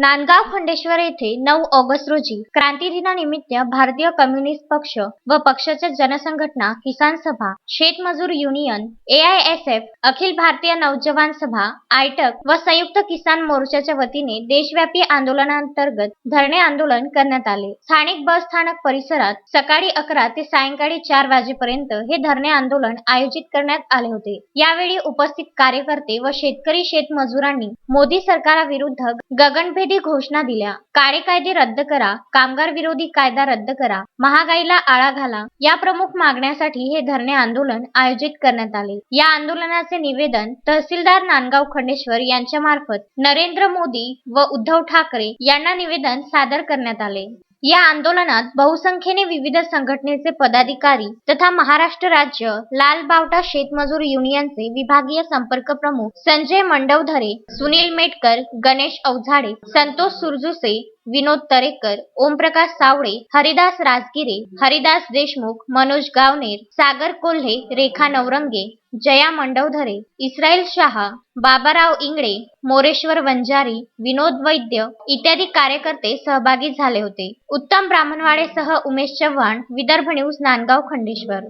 नांदगाव खंडेश्वर येथे नऊ ऑगस्ट रोजी क्रांती दिनानिमित्त भारतीय कम्युनिस्ट पक्ष व पक्षाच्या जनसंघटना किसान सभा शेतमजूर युनियन एआयएसएफ अखिल भारतीय नौजवान सभा आयटक व संयुक्त किसान मोर्चाच्या वतीने देशव्यापी आंदोलनांतर्गत धरणे आंदोलन करण्यात आले. स्थानिक बस स्थानक परिसरात सकाळी अकरा ते सायंकाळी चार वाजेपर्यंत हे धरणे आंदोलन आयोजित करण्यात आले होते. यावेळी उपस्थित कार्यकर्ते व शेतकरी शेतमजुरांनी मोदी सरकाराविरुद्ध गगनभेद घोषणा दिल्या. काळे कायदे रद्द करा. कामगार विरोधी कायदा रद्द करा. महागाईला आळा घाला. या प्रमुख मागण्यासाठी हे धरणे आंदोलन आयोजित करण्यात आले. या आंदोलनाचे निवेदन तहसीलदार नांदगाव खंडेश्वर यांच्या मार्फत नरेंद्र मोदी व उद्धव ठाकरे यांना निवेदन सादर करण्यात आले. या आंदोलनात बहुसंख्येने विविध संघटनेचे पदाधिकारी तथा महाराष्ट्र राज्य लाल बावटा शेतमजूर युनियनचे विभागीय संपर्क प्रमुख संजय मंडवधरे सुनील मेटकर गणेश अवझाडे संतोष सुरजुसे विनोद तरेकर ओमप्रकाश सावळे हरिदास राजगिरे हरिदास देशमुख मनोज गावनेर सागर कोल्हे रेखा नवरंगे जया मंडवधरे इस्राईल शहा बाबाराव इंगळे मोरेश्वर वंजारी विनोद वैद्य इत्यादी कार्यकर्ते सहभागी झाले होते. उत्तम ब्राह्मणवाडेसह उमेश चव्हाण विदर्भ न्यूज नांदगाव खंडेश्वर.